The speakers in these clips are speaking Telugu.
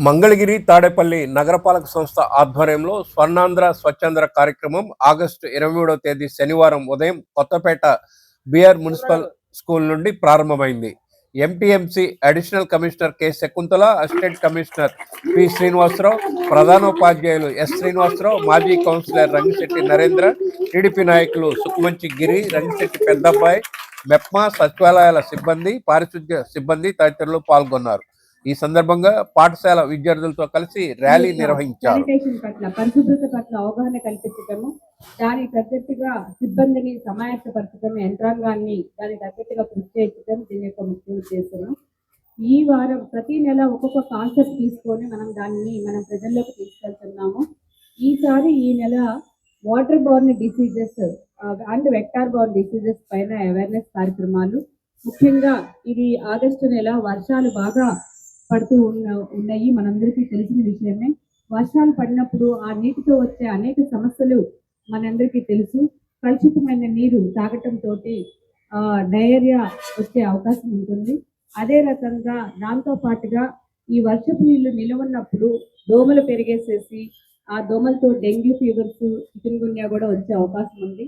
మంగళగిరి తాడేపల్లి నగరపాలక సంస్థ ఆధ్వర్యంలో స్వర్ణాంధ్ర స్వచ్ఛాంధ్ర కార్యక్రమం ఆగస్టు ఇరవై మూడవ తేదీ శనివారం ఉదయం కొత్తపేట బిఆర్ మున్సిపల్ స్కూల్ నుండి ప్రారంభమైంది. MTMC additional commissioner K. Shakuntala assistant commissioner P. Srinivasa Rao ప్రధానోపాధ్యాయులు ఎస్. శ్రీనివాసరావు మాజీ కౌన్సిలర్ రంగిశెట్టి నరేంద్ర టీడీపీ నాయకులు సుఖమంచి గిరి రంగిశెట్టి పెద్దబ్బాయి మెప్మా సచివాలయాల సిబ్బంది పారిశుద్ధ్య సిబ్బంది తదితరులు పాల్గొన్నారు. ఈ సందర్భంగా పాఠశాల విద్యార్థులతో కలిసి ర్యాలీ నిర్వహించారు. పరిశుభ్రత పట్ల అవగాహన కల్పించటము దానికి తగ్గట్టుగా సిబ్బందిని సమాయత్తపరచడం యంత్రాంగాన్ని దానికి తగ్గట్టుగా కృషి చేయించడం దీని యొక్క ముఖ్య ఉద్దేశం ఈ వారం ప్రతి నెల ఒక్కొక్క కాన్సెప్ట్ తీసుకొని మనం దాన్ని మనం ప్రజల్లోకి తీసుకెళ్తున్నాము. ఈసారి ఈ నెల water borne diseases and vector borne diseases పైన అవేర్నెస్ కార్యక్రమాలు. ముఖ్యంగా ఇది ఆగస్టు నెల వర్షాలు బాగా పడుతూ ఉన్న ఉన్నాయి మనందరికీ తెలిసిన విషయమే వర్షాలు పడినప్పుడు ఆ నీటితో వచ్చే అనేక సమస్యలు మనందరికీ తెలుసు కలుషితమైన నీరు తాగటం తోటి డయేరియా వచ్చే అవకాశం ఉంటుంది అదే రకంగా దాంతో పాటుగా ఈ వర్షపు నీళ్ళు నిలవన్నప్పుడు దోమలు పెరిగేసేసి ఆ దోమలతో డెంగ్యూ ఫీవర్స్ చికెన్గున్యా కూడా వచ్చే అవకాశం ఉంది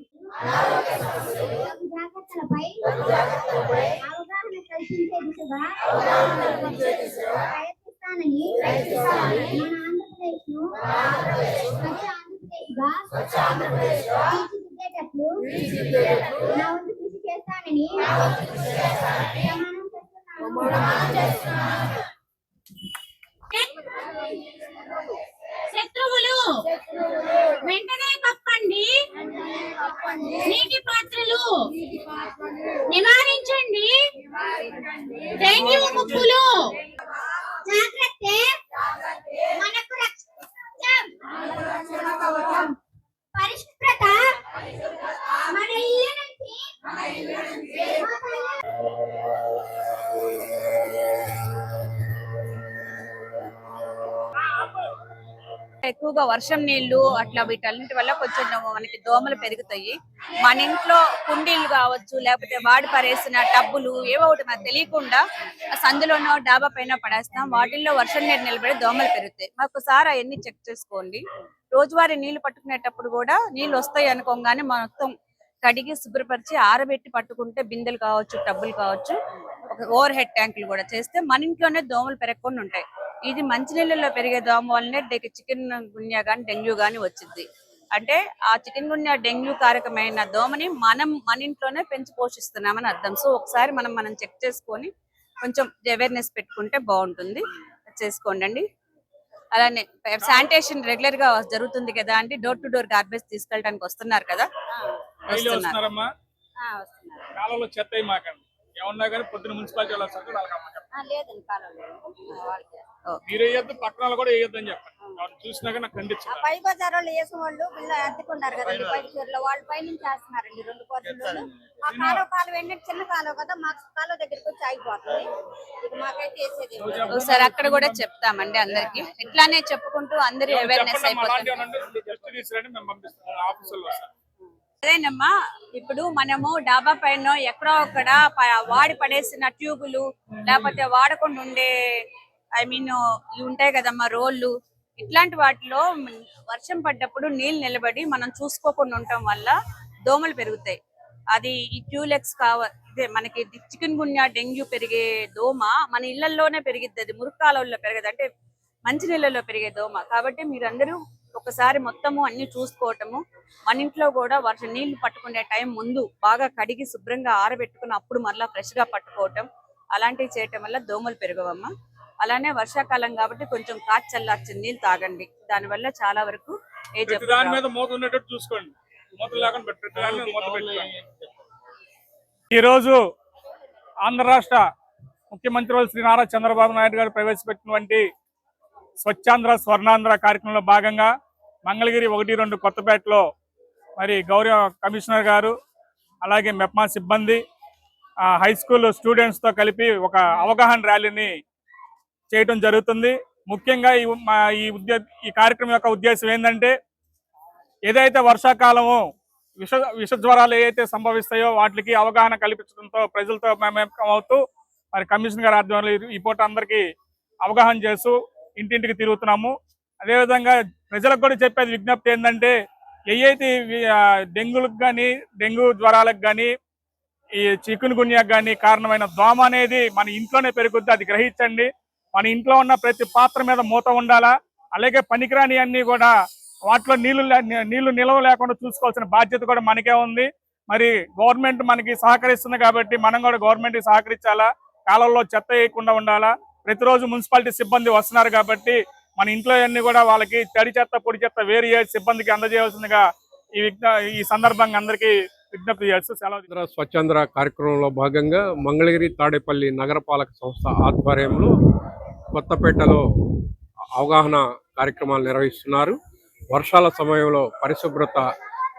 జాగ్రత్తలపై అవగాహన కల్పించే దిశగా ప్రయత్నిస్తానని మన ఆంధ్రప్రదేశ్ను స్వచ్ఛ ఆంధ్రప్రదేశ్గా తీర్చిదిద్దేటట్లు నా వంతు కృషి చేస్తానని ప్రమాణం చేస్తున్నాను శత్రువులు వెంటనే కప్పండి నీటి పాత్రలు నివారించండి. ముక్కులు ఎక్కువగా వర్షం నీళ్ళు అట్లా వీటన్నిటి వల్ల కొంచెం మనకి దోమలు పెరుగుతాయి. మన ఇంట్లో కుండీలు కావచ్చు లేకపోతే వాడి పరేసిన టబ్బులు ఏవో ఒకటి మనకు తెలియకుండా సందులోనో డాబా పైన పడేస్తాం. వాటిల్లో వర్షం నీరు నిలబడి దోమలు పెరుగుతాయి. ఒకసారి అవన్నీ చెక్ చేసుకోండి. రోజువారీ నీళ్ళు పట్టుకునేటప్పుడు కూడా నీళ్ళు వస్తాయి అనుకోగానే మొత్తం కడిగి శుభ్రపరిచి ఆరబెట్టి పట్టుకుంటే బిందెలు కావచ్చు టబ్బులు కావచ్చు ఒక ఓవర్ హెడ్ ట్యాంకులు కూడా చేస్తే మన ఇంట్లోనే దోమలు పెరగకుండా ఉంటాయి. ఇది మంచినీళ్ళలో పెరిగే దోమ వల్లనే చికెన్ గున్యా కానీ డెంగ్యూ కానీ వచ్చింది. అంటే ఆ చికెన్ గున్యా డెంగ్యూ కారకమైన దోమని మనం మన ఇంట్లోనే పెంచి పోషిస్తున్నామని అర్థం. సో ఒకసారి మనం మనం చెక్ చేసుకొని కొంచెం అవేర్నెస్ పెట్టుకుంటే బాగుంటుంది. చేసుకోండి అలానే శానిటేషన్ రెగ్యులర్గా జరుగుతుంది కదా అంటే డోర్ టు డోర్ గార్బేజ్ తీసుకెళ్ళడానికి వస్తున్నారు కదా. వస్తున్నారు. కాలంలో చెత్త ఏమన్నా కానీ పొద్దున మున్సిపాలిటీ వాళ్ళు లేదండి కాలంలో మీరు వేయొద్దు పక్కన కూడా వేయొద్దు అని చెప్పండి. వాళ్ళు చూసినాక నాకు ఖండించారు పై బజార్ వాళ్ళు వేసిన వాళ్ళు వీళ్ళు అద్దెకున్నారు కదండి పై చీరలో. వాళ్ళు పై నుంచి వేస్తున్నారండి రెండు కోర్సులు ఆ కాలువ కాలువ ఏంటంటే చిన్న కాలువ కదా మాకు కాలువ దగ్గరికి వచ్చి ఆగిపోతుంది. మాకైతే వేసేది. ఒకసారి అక్కడ కూడా చెప్తామండి అందరికి. ఇట్లానే చెప్పుకుంటూ అందరి అవేర్నెస్ అయిపోతుంది అదేనమ్మా ఇప్పుడు మనము డాబా పైన ఎక్కడో అక్కడ వాడి పడేసిన ట్యూబులు లేకపోతే వాడకుండా ఉండే ఐ మీన్ ఇవి ఉంటాయి కదమ్మా రోళ్ళు. ఇట్లాంటి వాటిలో వర్షం పడ్డప్పుడు నీళ్ళు నిలబడి మనం చూసుకోకుండా ఉండటం వల్ల దోమలు పెరుగుతాయి. అది ఈ ట్యూలెక్స్ కావ ఇదే మనకి చికెన్ గున్యా డెంగ్యూ పెరిగే దోమ మన ఇళ్ళలోనే పెరిగిద్ది. అది మురుకాలలో పెరగదు. అంటే మంచి నీళ్ళలో పెరిగే దోమ. కాబట్టి మీరందరూ ఒకసారి మొత్తము అన్ని చూసుకోవటము. మన ఇంట్లో కూడా వర్షం నీళ్ళు పట్టుకునే టైం ముందు బాగా కడిగి శుభ్రంగా ఆరబెట్టుకుని అప్పుడు మరలా ఫ్రెష్గా పట్టుకోవటం. అలాంటివి చేయటం వల్ల దోమలు పెరగవమ్మా. అలానే వర్షాకాలం కాబట్టి కొంచెం కాచి చల్లార్చిన నీళ్ళు తాగండి. దానివల్ల చాలా వరకు ఏ దాని. మీద మూత ఉండేటట్టు చూసుకోండి. మూత లేకుండా ఈరోజు ఆంధ్ర రాష్ట్ర ముఖ్యమంత్రి శ్రీ నారా చంద్రబాబు నాయుడు గారు ప్రవేశపెట్టినటువంటి స్వచ్ఛాంధ్ర స్వర్ణాంధ్ర కార్యక్రమంలో భాగంగా మంగళగిరి ఒకటి రెండు కొత్తపేటలో మరి గౌరవ కమిషనర్ గారు అలాగే మెప్మా సిబ్బంది ఆ, హై స్కూల్ స్టూడెంట్స్తో కలిపి ఒక అవగాహన ర్యాలీని చేయటం జరుగుతుంది. ముఖ్యంగా ఈ మా ఈ ఉద్దే ఈ కార్యక్రమం యొక్క ఉద్దేశం ఏంటంటే ఏదైతే వర్షాకాలము విష విష జ్వరాలు ఏవైతే సంభవిస్తాయో వాటికి అవగాహన కల్పించడంతో ప్రజలతో మేము అవుతూ మరి కమిషన్ గారి ఆధ్వర్యంలో ఈ- పూట అందరికీ అవగాహన చేస్తూ ఇంటింటికి తిరుగుతున్నాము. అదేవిధంగా ప్రజలకు కూడా చెప్పేది విజ్ఞప్తి ఏంటంటే ఏవైతే డెంగ్యూలకు కానీ డెంగ్యూ జ్వరాలకు కానీ ఈ చికున్ గున్యాకు కానీ కారణమైన దోమ అనేది మన ఇంట్లోనే పెరుగుద్ది అది గ్రహించండి. మన ఇంట్లో ఉన్న ప్రతి పాత్ర మీద మూత ఉండాలా? అలాగే పనికిరాని అన్ని కూడా వాటిలో నీళ్ళు లే- నీళ్ళు నిల్వ లేకుండా చూసుకోవాల్సిన బాధ్యత కూడా మనకే ఉంది. మరి గవర్నమెంట్ మనకి సహకరిస్తుంది కాబట్టి మనం కూడా గవర్నమెంట్ సహకరించాలా? కాలంలో చెత్త వేయకుండా ఉండాలా? ప్రతిరోజు మున్సిపాలిటీ సిబ్బంది వస్తున్నారు కాబట్టి మన ఇంట్లో అన్ని కూడా వాళ్ళకి తడి చెత్త పొడి చెత్త వేరు సిబ్బందికి అందజేయవలసిందిగా ఈ ఈ సందర్భంగా అందరికీ విజ్ఞప్తి చేస్తూ సెలవు స్వచ్ఛంద్ర కార్యక్రమంలో భాగంగా మంగళగిరి తాడేపల్లి నగరపాలక సంస్థ ఆధ్వర్యంలో కొత్తపేటలో అవగాహన కార్యక్రమాలు నిర్వహిస్తున్నారు. వర్షాల సమయంలో పరిశుభ్రత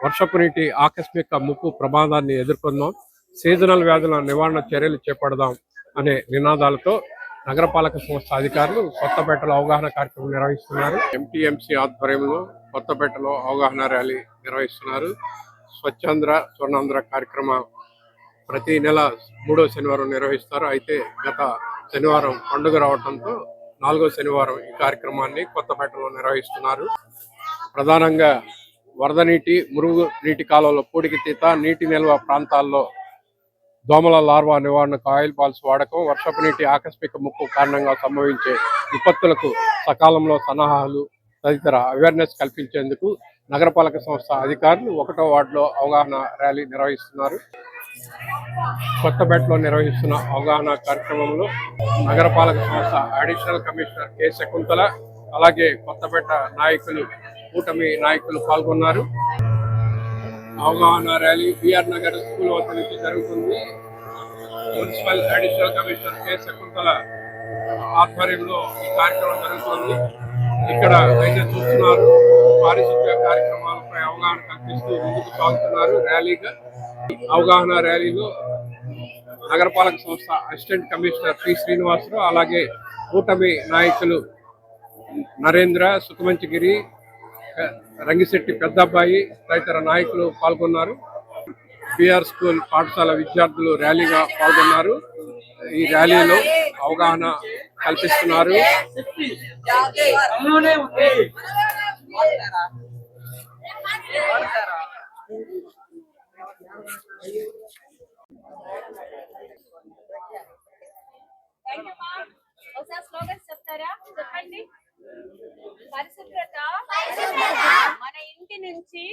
వర్షపు నీటి ఆకస్మిక ముప్పు ప్రమాదాన్ని ఎదుర్కొందాం. సీజనల్ వ్యాధుల నివారణ చర్యలు చేపడదాం అనే నినాదాలతో నగరపాలక సంస్థ అధికారులు కొత్తపేటలో అవగాహన కార్యక్రమం నిర్వహిస్తున్నారు. ఎంటీఎంసీ ఆధ్వర్యంలో కొత్తపేటలో అవగాహన ర్యాలీ నిర్వహిస్తున్నారు. స్వచ్ఛాంధ్ర స్వర్ణాంధ్ర కార్యక్రమం ప్రతి నెల మూడో శనివారం నిర్వహిస్తారు. అయితే గత శనివారం పండుగ రావడంతో నాలుగో శనివారం ఈ కార్యక్రమాన్ని కొత్తపేటలో నిర్వహిస్తున్నారు. ప్రధానంగా వరద నీటి మురుగు నీటి కాలువలో పూడికి తీత నీటి నిల్వ ప్రాంతాల్లో దోమల లార్వా నివారణకు ఆయిల్ బాల్స్ వాడకం వర్షపు నీటి ఆకస్మిక ముక్కు కారణంగా సంభవించే విపత్తులకు సకాలంలో సన్నాహాలు తదితర అవేర్నెస్ కల్పించేందుకు నగరపాలక సంస్థ అధికారులు ఒకటో వార్డులో అవగాహన ర్యాలీ నిర్వహిస్తున్నారు. కొత్తపేటలో నిర్వహిస్తున్న అవగాహన కార్యక్రమంలో నగరపాలక సంస్థ అడిషనల్ కమిషనర్ కె శకుంతల అలాగే కొత్తపేట నాయకులు కూటమి నాయకులు పాల్గొన్నారు. అవగాహన ర్యాలీ బిఆర్ నగర్ స్కూల్ వద్ద నుంచి జరుగుతుంది. Municipal additional commissioner K Shakuntala ఆధ్వర్యంలో ఈ కార్యక్రమం జరుగుతుంది. ఇక్కడ అయితే చూస్తున్నారు. పారిశుద్ధ్య కార్యక్రమాలపై అవగాహన కల్పిస్తూ ముందుకు సాగుతున్నారు ర్యాలీగా. అవగాహన ర్యాలీలో నగరపాలక సంస్థ అసిస్టెంట్ కమిషనర్ పి శ్రీనివాసరావు అలాగే కూటమి నాయకులు నరేంద్ర సుఖమంచిగిరి రంగిశెట్టి పెద్దబ్బాయి తదితర నాయకులు పాల్గొన్నారు. బిఆర్ స్కూల్ పాఠశాల విద్యార్థులు ర్యాలీగా పాల్గొన్నారు. ఈ ర్యాలీలో అవగాహన కల్పిస్తున్నారు. చెప్తారా? చెప్పండి. పరిశుభ్రత. మన ఇంటి నుంచి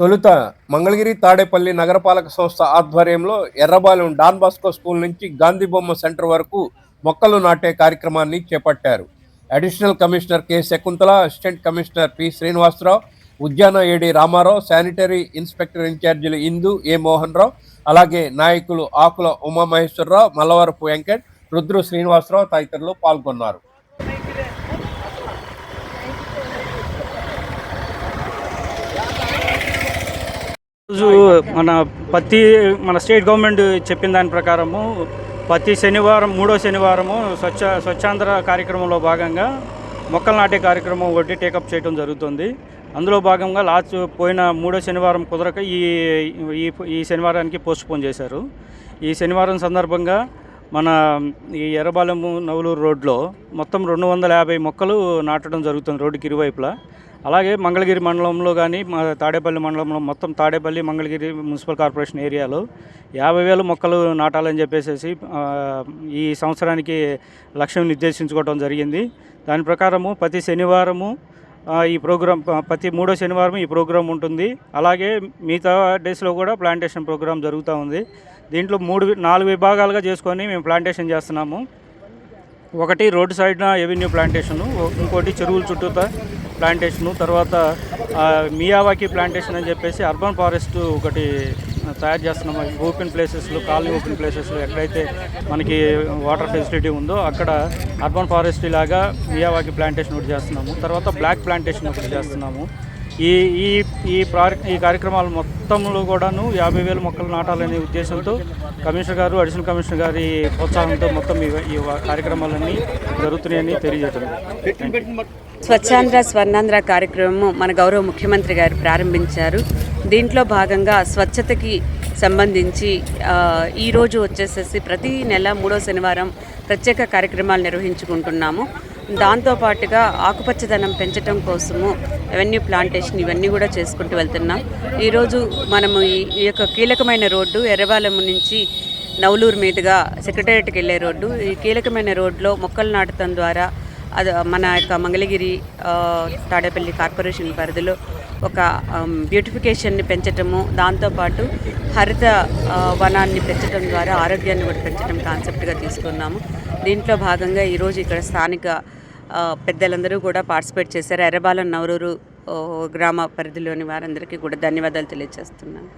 తొలుత మంగళగిరి తాడేపల్లి నగరపాలక సంస్థ ఆధ్వర్యంలో ఎర్రబాలెం డాన్ బాస్కో స్కూల్ నుంచి గాంధీ బొమ్మ సెంటర్ వరకు మొక్కలు నాటే కార్యక్రమాన్ని చేపట్టారు. Additional commissioner K. Shakuntala assistant commissioner P. Srinivasa Rao ఉద్యాన ఏడి రామారావు శానిటరీ ఇన్స్పెక్టర్ ఇన్ఛార్జీలు ఇందు ఏ. మోహన్ రావు అలాగే నాయకులు ఆకుల ఉమామహేశ్వరరావు మల్లవరపు వెంకట్ రుద్రు శ్రీనివాసరావు తదితరులు పాల్గొన్నారు. రోజు మన ప్రతి మన స్టేట్ గవర్నమెంట్ చెప్పిన దాని ప్రకారము ప్రతి శనివారం మూడో శనివారము స్వచ్ఛ స్వచ్ఛాంధ్ర కార్యక్రమంలో భాగంగా మొక్కలు నాటే కార్యక్రమం ఒకటి టేకప్ చేయడం జరుగుతుంది. అందులో భాగంగా లాస్ట్ పోయిన మూడో శనివారం కుదరక ఈ ఈ ఈ శనివారానికి పోస్ట్ పోన్ చేశారు. ఈ శనివారం సందర్భంగా మన ఈ ఎర్రబాలెము నవలూరు రోడ్లో మొత్తం రెండు వందల యాభై మొక్కలు నాటడం జరుగుతుంది రోడ్డుకి ఇరువైపులా. అలాగే మంగళగిరి మండలంలో కానీ మా తాడేపల్లి మండలంలో మొత్తం తాడేపల్లి మంగళగిరి మున్సిపల్ కార్పొరేషన్ ఏరియాలో యాభై వేల మొక్కలు నాటాలని చెప్పేసి ఈ సంవత్సరానికి లక్ష్యం నిర్దేశించుకోవడం జరిగింది. దాని ప్రకారము ప్రతి శనివారము ఈ ప్రోగ్రాం ప్రతి మూడో శనివారం ఈ ప్రోగ్రాం ఉంటుంది. అలాగే మిగతా డేస్లో కూడా ప్లాంటేషన్ ప్రోగ్రాం జరుగుతూ ఉంది. దీంట్లో మూడు నాలుగు విభాగాలుగా చేసుకొని మేము ప్లాంటేషన్ చేస్తున్నాము. ఒకటి రోడ్డు సైడ్న ఎవెన్యూ ప్లాంటేషను ఇంకోటి చెరువుల చుట్టూతా ప్లాంటేషను తర్వాత మియావాకి ప్లాంటేషన్ అని చెప్పేసి అర్బన్ ఫారెస్ట్ ఒకటి తయారు చేస్తున్నాము ఓపెన్ ప్లేసెస్లో కాలనీ ఓపెన్ ప్లేసెస్లో ఎక్కడైతే మనకి వాటర్ ఫెసిలిటీ ఉందో అక్కడ అర్బన్ ఫారెస్ట్ లాగా మియావాకి ప్లాంటేషన్ ఒకటి చేస్తున్నాము. తర్వాత బ్లాక్ ప్లాంటేషన్ ఒకటి చేస్తున్నాము. ఈ ఈ ఈ ఈ కార్యక్రమాలు మొత్తంలో కూడాను యాభై వేల మొక్కలు నాటాలనే ఉద్దేశంతో కమిషనర్ గారు అడిషనల్ కమిషనర్ గారి ప్రోత్సాహంతో మొత్తం ఈ కార్యక్రమాలన్నీ జరుగుతున్నాయని తెలియజేయడం స్వచ్ఛాంధ్ర స్వర్ణాంధ్ర కార్యక్రమం మన గౌరవ ముఖ్యమంత్రి గారు ప్రారంభించారు. దీంట్లో భాగంగా స్వచ్ఛతకి సంబంధించి ఈరోజు వచ్చేసేసి ప్రతి నెల మూడో శనివారం ప్రత్యేక కార్యక్రమాలు నిర్వహించుకుంటున్నాము. దాంతోపాటుగా ఆకుపచ్చదనం పెంచడం కోసము రెవెన్యూ ప్లాంటేషన్ ఇవన్నీ కూడా చేసుకుంటూ వెళ్తున్నాం. ఈరోజు మనము ఈ ఈ యొక్క కీలకమైన రోడ్డు ఎర్రబాలెం నుంచి నవలూరు మీదుగా సెక్రటేరియట్కి వెళ్ళే రోడ్డు. ఈ కీలకమైన రోడ్లో మొక్కలు నాటడం ద్వారా అది మన యొక్క మంగళగిరి తాడేపల్లి కార్పొరేషన్ పరిధిలో ఒక బ్యూటిఫికేషన్ని పెంచటము దాంతోపాటు హరిత వనాన్ని పెంచడం ద్వారా ఆరోగ్యాన్ని కూడా పెంచడం కాన్సెప్ట్గా తీసుకున్నాము. దీంట్లో భాగంగా ఈరోజు ఇక్కడ స్థానిక పెద్దలందరూ కూడా పార్టిసిపేట్ చేశారు. ఎర్రబాలం నవరూరు గ్రామ పరిధిలోని వారందరికీ కూడా ధన్యవాదాలు తెలియజేస్తున్నాను.